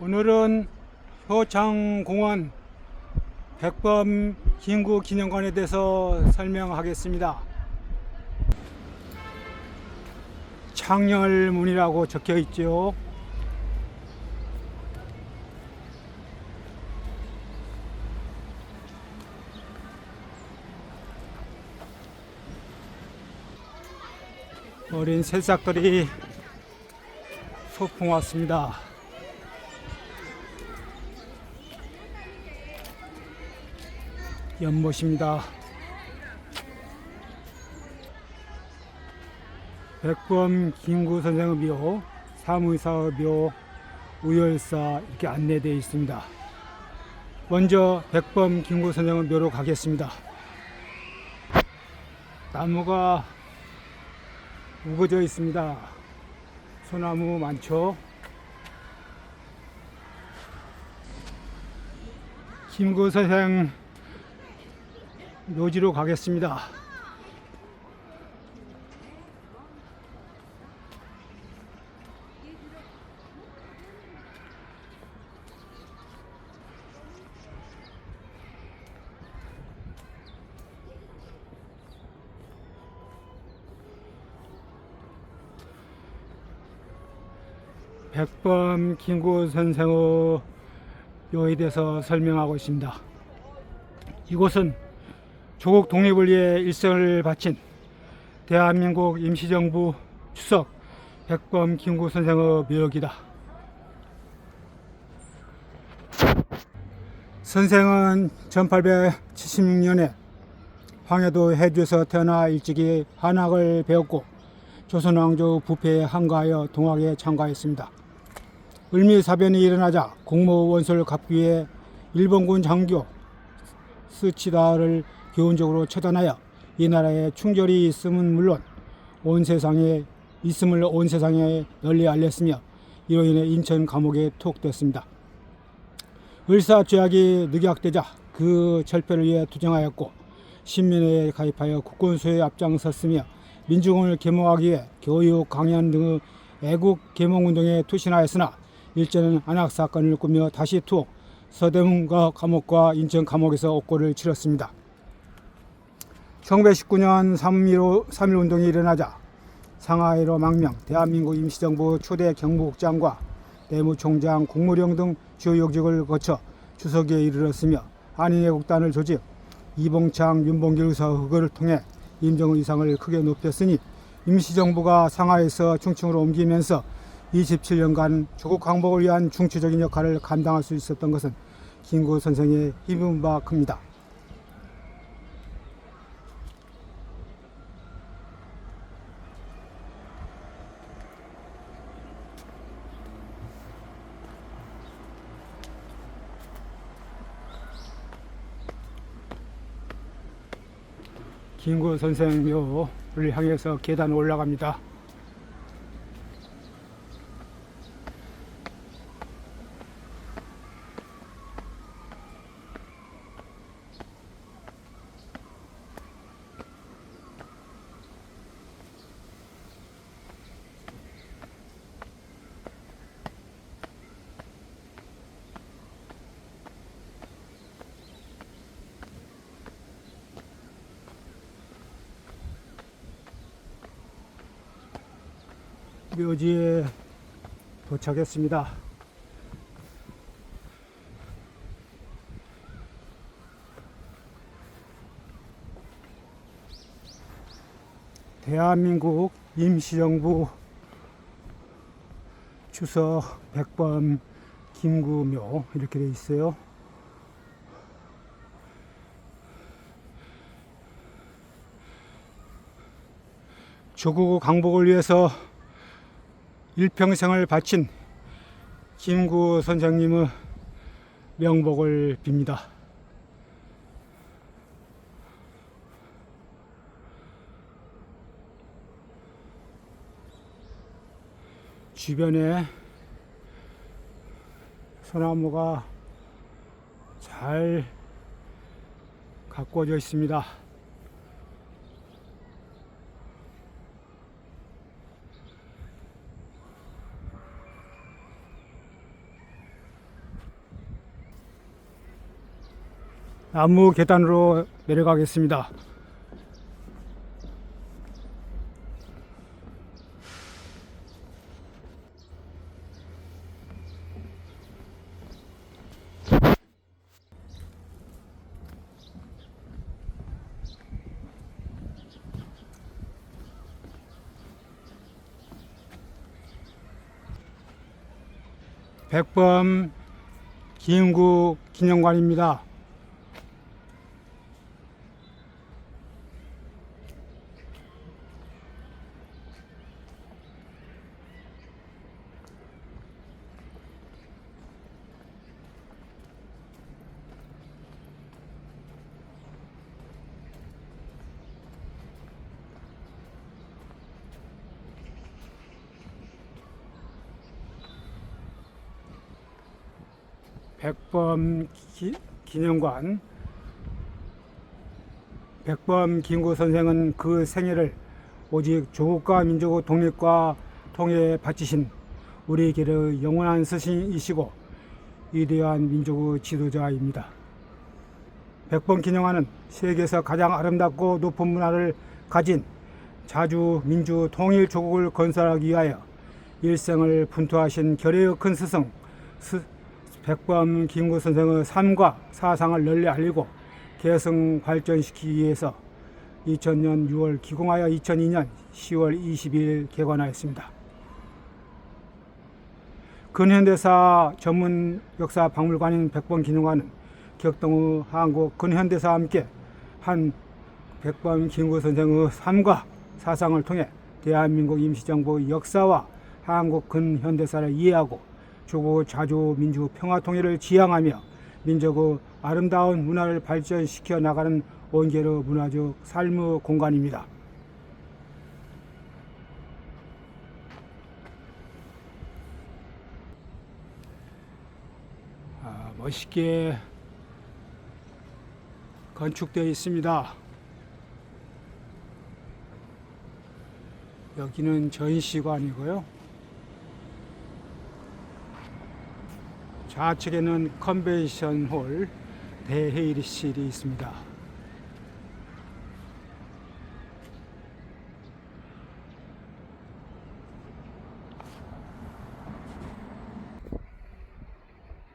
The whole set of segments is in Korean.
오늘은 효창공원 백범 김구 기념관에 대해서 설명하겠습니다. 창렬문이라고 적혀 있죠. 어린 새싹들이 소풍 왔습니다. 연못입니다. 백범 김구 선생의 묘, 사무사의 묘, 우열사 이렇게 안내되어 있습니다. 먼저 백범 김구 선생의 묘로 가겠습니다. 나무가 우거져 있습니다. 소나무 많죠? 김구 선생 묘지로 가겠습니다. 백범 김구 선생의 묘에 대해서 설명하고 있습니다. 이곳은 조국 독립을 위해 일생을 바친 대한민국 임시정부 추석 백범 김구 선생의 묘역이다. 선생은 1876년에 황해도 해주에서 태어나 일찍이 한학을 배웠고 조선왕조 부패에 항거하여 동학에 참가했습니다. 을미사변이 일어나자 공모 원소를 갚기 위해 일본군 장교 스치다를 교훈적으로 처단하여 이 나라에 충절이 있음은 물론 온 세상에 있음을 온 세상에 널리 알렸으며 이로 인해 인천 감옥에 투옥됐습니다. 을사 죄악이 늑약되자 그 절패를 위해 투쟁하였고 신민회에 가입하여 국군수에 앞장섰으며 민중을 계몽하기 위해 교육, 강연 등의 애국 계몽운동에 투신하였으나 일제는 안학 사건을 꾸며 다시 투옥, 서대문과 감옥과 인천 감옥에서 옥고를 치렀습니다. 1919년 3.15, 3.1 운동이 일어나자 상하이로 망명, 대한민국 임시정부 초대 경무국장과 내무총장, 국무령 등 주요 역직을 거쳐 주석에 이르렀으며 한인애국단을 조직, 이봉창, 윤봉길 의사 흑을 통해 임정은 이상을 크게 높였으니 임시정부가 상하에서 충청으로 옮기면서 27년간 조국 항복을 위한 중추적인 역할을 감당할 수 있었던 것은 김구 선생의 힘은 바 큽니다. 김구 선생 묘를 향해서 계단 올라갑니다. 묘지에 도착했습니다. 대한민국 임시정부 주석 백범 김구묘 이렇게 돼 있어요. 조국 강복을 위해서 일평생을 바친 김구 선생님의 명복을 빕니다. 주변에 소나무가 잘 가꾸어져 있습니다. 나무 계단으로 내려가겠습니다. 백범 기흥구 기념관입니다. 백범 기, 기념관 백범 김구 선생은 그 생애를 오직 조국과 민족의 독립과 통일에 바치신 우리 길의 영원한 스승이시고 위대한 민족의 지도자입니다. 백범 기념관은 세계에서 가장 아름답고 높은 문화를 가진 자주 민주 통일 조국을 건설하기 위하여 일생을 분투하신 결의의 큰 스승 스, 백범 김구 선생의 삶과 사상을 널리 알리고 계승 발전시키기 위해서 2000년 6월 기공하여 2002년 10월 22일 개관하였습니다. 근현대사 전문 역사 박물관인 백범 기념관은 격동의 한국 근현대사와 함께 한 백범 김구 선생의 삶과 사상을 통해 대한민국 임시정부 역사와 한국 근현대사를 이해하고 조국 자주 민주 평화 통일을 지향하며 민족의 아름다운 문화를 발전시켜 나가는 원계의 문화적 삶의 공간입니다. 아, 멋있게 건축되어 있습니다. 여기는 전시관이고요. 좌측에는 컨벤션 홀 대회의실이 있습니다.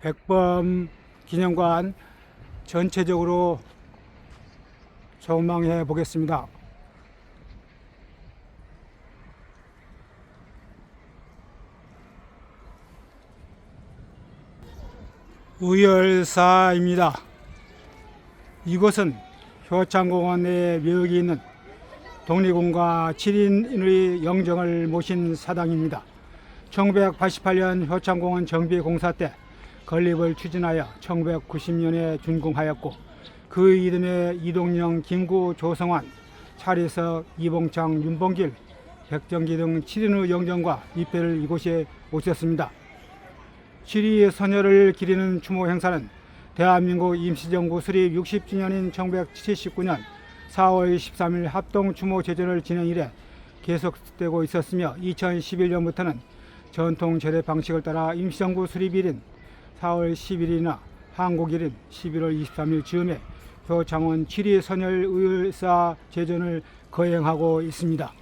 백범 기념관 전체적으로 전망해 보겠습니다. 의열사입니다. 이곳은 효창공원 내 묘역이 있는 독립군과 7인의 영정을 모신 사당입니다. 1988년 효창공원 정비 공사 때 건립을 추진하여 1990년에 준공하였고 그 이듬해 이동영, 김구, 조성환, 차리석, 이봉창, 윤봉길, 백정기 등 7인의 영정과 입회를 이곳에 오셨습니다. 7위의 선열을 기리는 추모 행사는 대한민국 임시정부 수립 60주년인 1979년 4월 13일 합동 추모 제전을 진행 이래 계속되고 있었으며 2011년부터는 전통 제례 방식을 따라 임시정부 수립일인 4월 10일이나 한국일인 11월 23일 즈음에 효창원 7위 선열 의열사 제전을 거행하고 있습니다.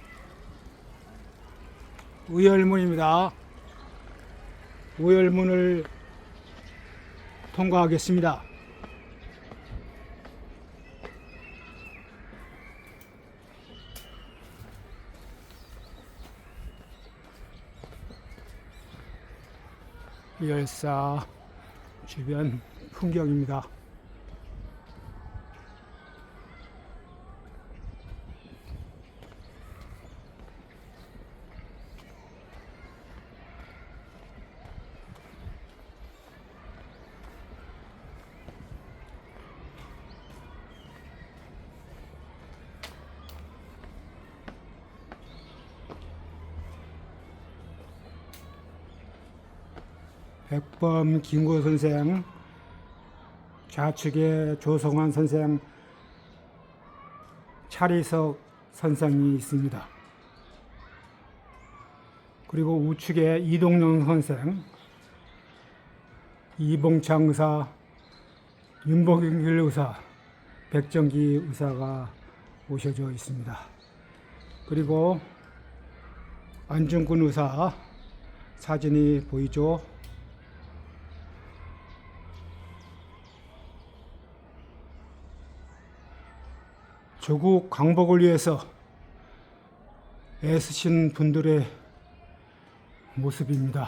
의열문입니다. 우열문을 통과하겠습니다. 열사 주변 풍경입니다. 백범 김구 선생, 좌측에 조성환 선생, 차리석 선생이 있습니다. 그리고 우측에 이동영 선생, 이봉창 의사, 윤복일 의사, 백정기 의사가 오셔져 있습니다. 그리고 안중근 의사 사진이 보이죠? 조국 광복을 위해서 애쓰신 분들의 모습입니다.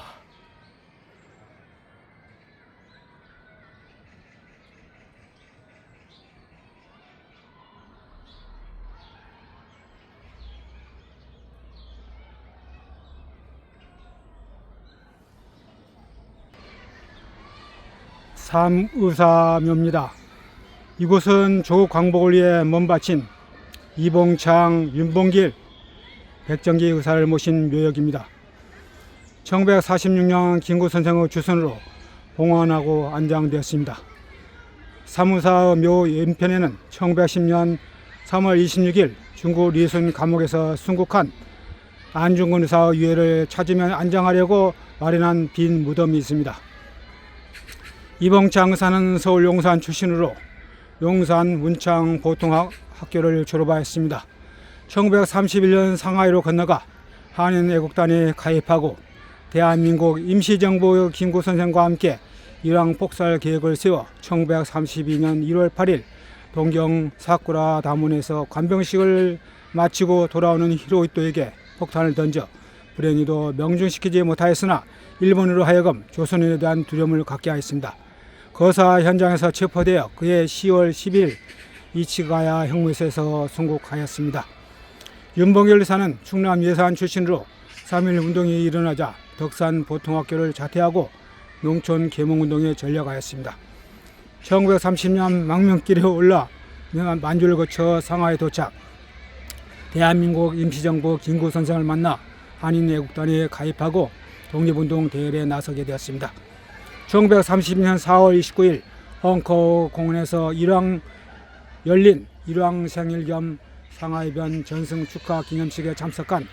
삼의사묘입니다. 이곳은 조국 광복을 위해 몸바친 이봉창, 윤봉길, 백정기 의사를 모신 묘역입니다. 1946년 김구 선생의 주선으로 봉헌하고 안장되었습니다. 사무사 묘 연편에는 1910년 3월 26일 중국 리순 감옥에서 순국한 안중근 의사의 유해를 찾으면 안장하려고 마련한 빈 무덤이 있습니다. 이봉창 의사는 서울 용산 출신으로 용산 문창 보통학교를 졸업하였습니다. 1931년 상하이로 건너가 한인 애국단에 가입하고 대한민국 임시정부 김구 선생과 함께 일왕 폭살 계획을 세워 1932년 1월 8일 동경 사쿠라 다문에서 관병식을 마치고 돌아오는 히로히토에게 폭탄을 던져 불행히도 명중시키지 못하였으나 일본으로 하여금 조선인에 대한 두려움을 갖게 하였습니다. 거사 현장에서 체포되어 그해 10월 10일 이치가야 형무소에서 송국하였습니다. 윤봉열 의사는 충남 예산 출신으로 3.1 운동이 일어나자 덕산 보통학교를 자퇴하고 농촌 계몽운동에 전력하였습니다. 1930년 망명길에 올라 만주를 거쳐 상하에 도착. 대한민국 임시정부 김구 선생을 만나 한인애국단에 가입하고 독립운동 대열에 나서게 되었습니다. 1930년 4월 29일 헝커 공원에서 일왕 열린 일왕 생일 겸 상하이변 전승 축하 기념식에 참석한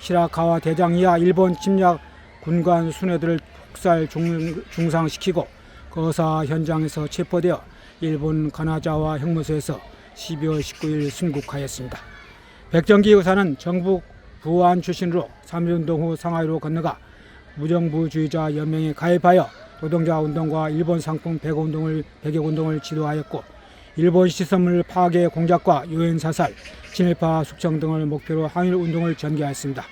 시라카와 대장이야 일본 침략 군관 순회들을 폭살 중, 중상시키고 거사 현장에서 체포되어 일본 가나자와 형무소에서 12월 19일 순국하였습니다. 백정기 의사는 정북 부안 출신으로 3.1운동 후 상하이로 건너가 무정부주의자 연맹에 가입하여 노동자 운동과 일본 상품 배거 운동을 배격 운동을 지도하였고 일본 시설물 파괴 공작과 유엔 사살, 친일파 숙청 등을 목표로 항일 운동을 전개하였습니다.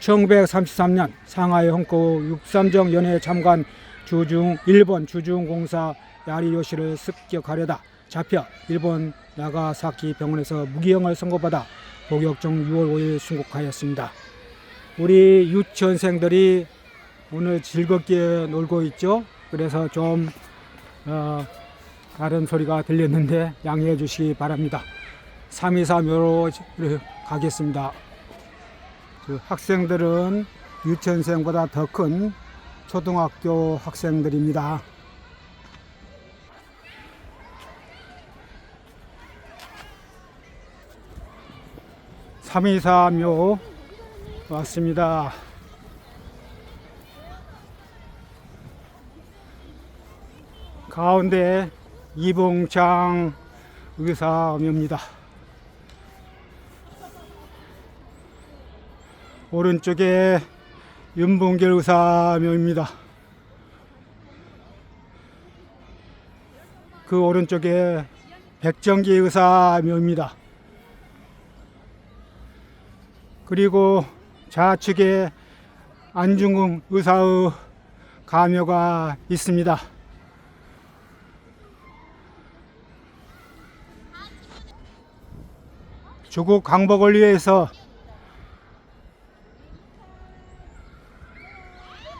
1933년 상하이 홍코 63정 연회에 참관 주중 일본 주중공사 야리요시를 습격하려다 잡혀 일본 나가사키 병원에서 무기형을 선고받아 복역 중 6월 5일 순국하였습니다. 우리 유치원생들이 오늘 즐겁게 놀고 있죠. 그래서 좀 어, 다른 소리가 들렸는데 양해해 주시기 바랍니다. 323묘로 가겠습니다. 그 학생들은 유치원생보다 더 큰 초등학교 학생들입니다. 삼이사묘 왔습니다. 가운데 이봉창 의사묘입니다. 오른쪽에 윤봉길 의사묘입니다. 그 오른쪽에 백정기 의사묘입니다. 그리고 좌측에 안중근 의사의 가묘가 있습니다. 조국 강복을 위해서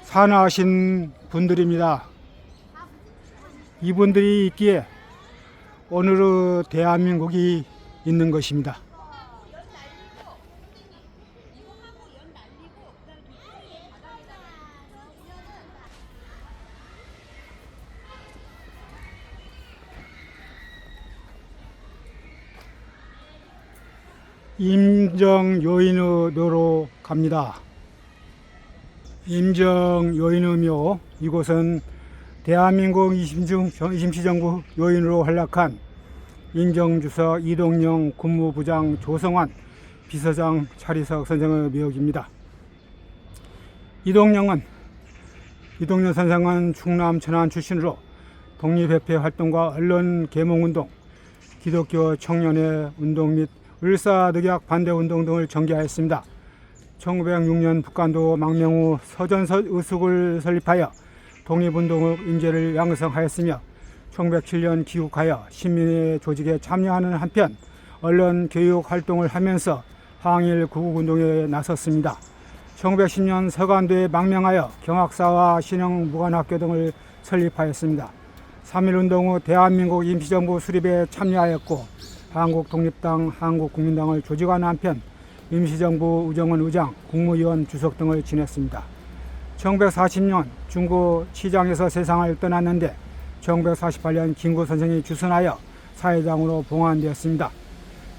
산화하신 분들입니다. 이분들이 있기에 오늘의 대한민국이 있는 것입니다. 임정 요인으로 갑니다. 임정 요인의묘 이곳은 대한민국 임시정부 요인으로 활약한 인정주석 이동영 군무부장 조성환 비서장 차리석 선생의 묘기입니다. 이동영은 이동영 선생은 충남 천안 출신으로 독립협회 활동과 언론 계몽운동, 기독교 청년의 운동 및 을사늑약 반대운동 등을 전개하였습니다. 1906년 북한도 망명후 서전서 의숙을 설립하여 독립운동의 인재를 양성하였으며 1907년 귀국하여 시민의 조직에 참여하는 한편 언론 교육 활동을 하면서 항일 구국운동에 나섰습니다. 1910년 서간도에 망명하여 경학사와 신흥무관학교 등을 설립하였습니다. 3.1운동 후 대한민국 임시정부 수립에 참여하였고 한국독립당, 한국국민당을 조직하는 한편 임시정부 우정원 의장, 국무위원 주석 등을 지냈습니다. 1940년 중고 시장에서 세상을 떠났는데 1948년 김구 선생이 주선하여 사회장으로 봉환되었습니다.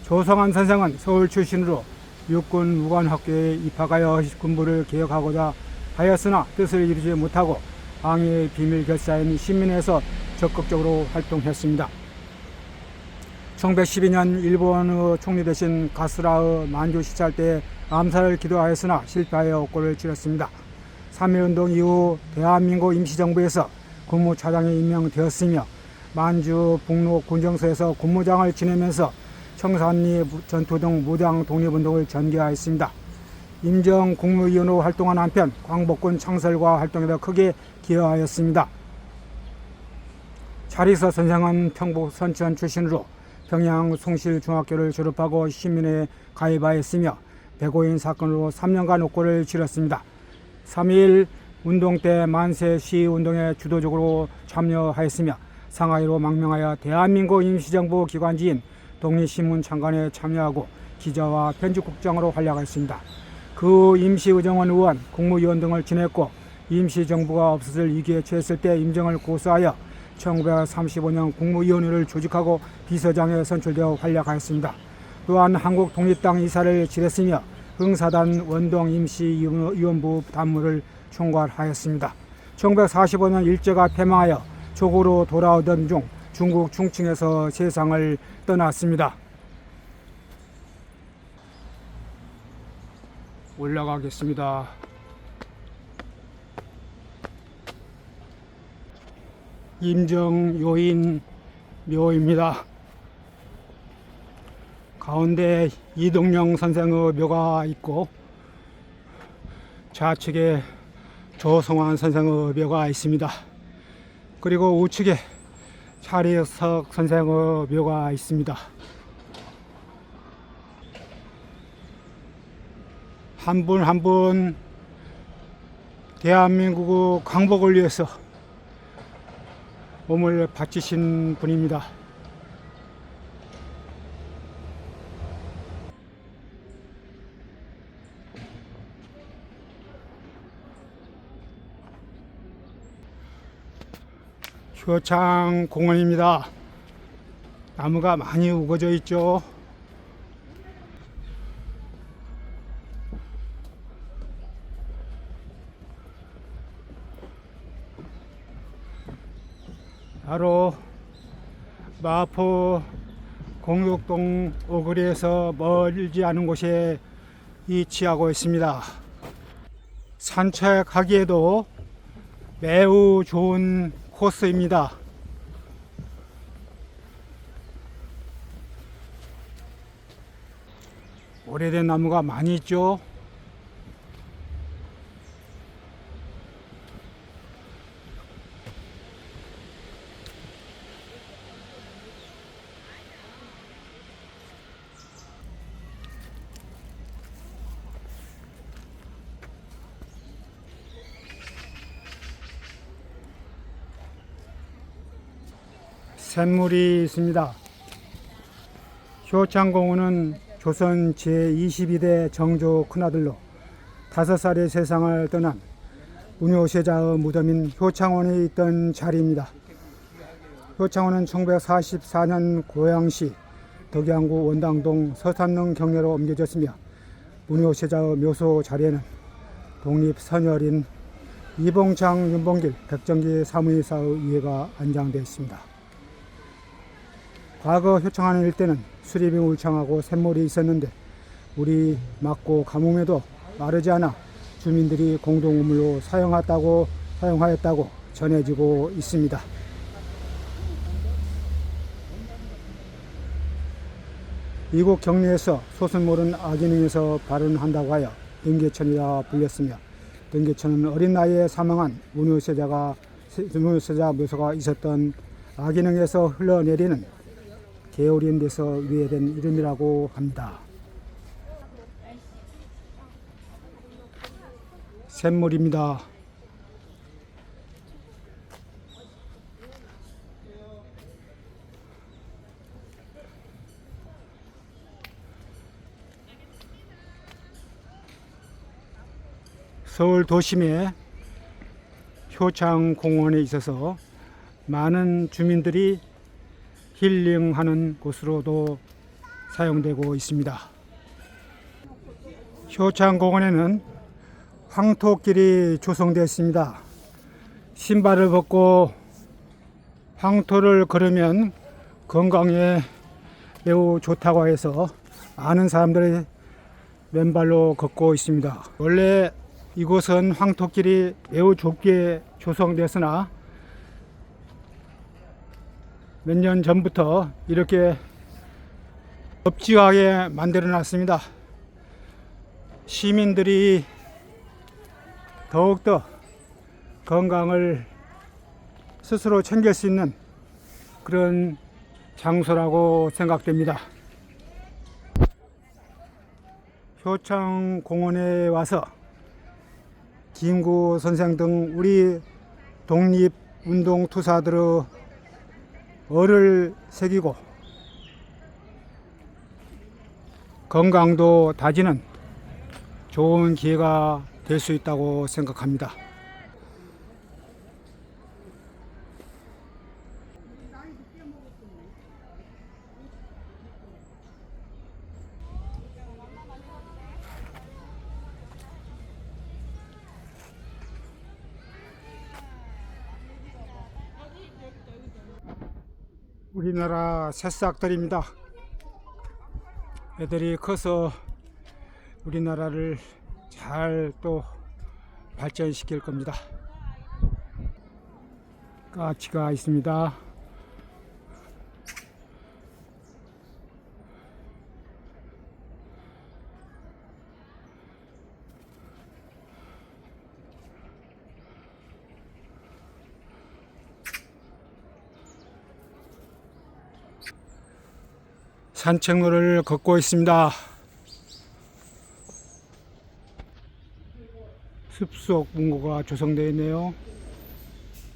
조성환 선생은 서울 출신으로 육군 무관학교에 입학하여 군부를 개혁하고자 하였으나 뜻을 이루지 못하고 항해의 비밀 결사인 신민에서 적극적으로 활동했습니다. 1912년 일본의 총리 대신 가스라의 만주 시찰 때 암살을 기도하였으나 실패하여 옥고를 치렀습니다. 3.1운동 이후 대한민국 임시정부에서 국무차장에 임명되었으며 만주 북로 군정서에서 군무장을 지내면서 청산리 전투 등 무장 독립운동을 전개하였습니다. 임정 국무위원으로 활동한 한편 광복군 창설과 활동에도 크게 기여하였습니다. 차리서 선생은 평북 선천 출신으로 평양 송실중학교를 졸업하고 시민회에 가입하였으며 백오인 사건으로 3년간 옥고를 치렀습니다. 3.1 운동 때 만세 시위 운동에 주도적으로 참여하였으며 상하이로 망명하여 대한민국 임시정부 기관지인 독립신문 창간에 참여하고 기자와 편집국장으로 활약했습니다. 그 임시의정원 의원, 국무위원 등을 지냈고 임시정부가 없어질 위기에 처했을 때 임정을 고수하여 1935년 국무위원회를 조직하고 비서장에 선출되어 활약하였습니다. 또한 한국 독립당 이사를 지냈으며 흥사단 원동 임시위원부 단무를 총괄하였습니다. 1945년 일제가 패망하여 조국으로 돌아오던 중 중국 충칭에서 세상을 떠났습니다. 올라가겠습니다. 임정 요인 묘입니다. 가운데 이동영 선생의 묘가 있고 좌측에 조성환 선생의 묘가 있습니다. 그리고 우측에 차리석 선생의 묘가 있습니다. 한 분 한분 대한민국의 광복을 위해서 몸을 바치신 분입니다. 효창 공원입니다. 나무가 많이 우거져 있죠. 마포 공덕동 오거리에서 멀지 않은 곳에 위치하고 있습니다. 산책하기에도 매우 좋은 코스입니다. 오래된 나무가 많이 있죠. 샘물이 있습니다. 효창공원은 조선 제22대 정조 큰아들로 다섯 살의 세상을 떠난 문효세자의 무덤인 효창원에 있던 자리입니다. 효창원은 1944년 고양시 덕양구 원당동 서산릉 경내로 옮겨졌으며 문효세자의 묘소 자리에는 독립선열인 이봉창, 윤봉길, 백정기 사무이사의 위해가 안장되어 있습니다. 과거 효창하는 일대는 수리빙 울창하고 샘물이 있었는데 우리 막고 가뭄에도 마르지 않아 주민들이 공동우물로 사용했다고 사용하였다고 전해지고 있습니다. 이곳 경리에서 소설 모른 아기능에서 발언한다고 하여 등계천이라 불렸으며 등계천은 어린 나이에 사망한 문효세자가 문효세자 묘소가 있었던 아기능에서 흘러내리는 개오리인 데서 유래된 이름이라고 합니다. 샘물입니다. 서울 도심의 효창공원에 있어서 많은 주민들이 힐링하는 곳으로도 사용되고 있습니다. 효창공원에는 황토길이 조성되어 있습니다. 신발을 벗고 황토를 걸으면 건강에 매우 좋다고 해서 많은 사람들이 맨발로 걷고 있습니다. 원래 이곳은 황토길이 매우 좁게 조성되었으나 몇 년 전부터 이렇게 넓지하게 만들어 놨습니다. 시민들이 더욱더 건강을 스스로 챙길 수 있는 그런 장소라고 생각됩니다. 효창 공원에 와서 김구 선생 등 우리 독립운동 투사들의 얼을 새기고 건강도 다지는 좋은 기회가 될 수 있다고 생각합니다. 우리나라 새싹들입니다. 애들이 커서 우리나라를 잘 또 발전시킬 겁니다. 까치가 있습니다. 산책로를 걷고 있습니다. 숲속 문고가 조성되어 있네요.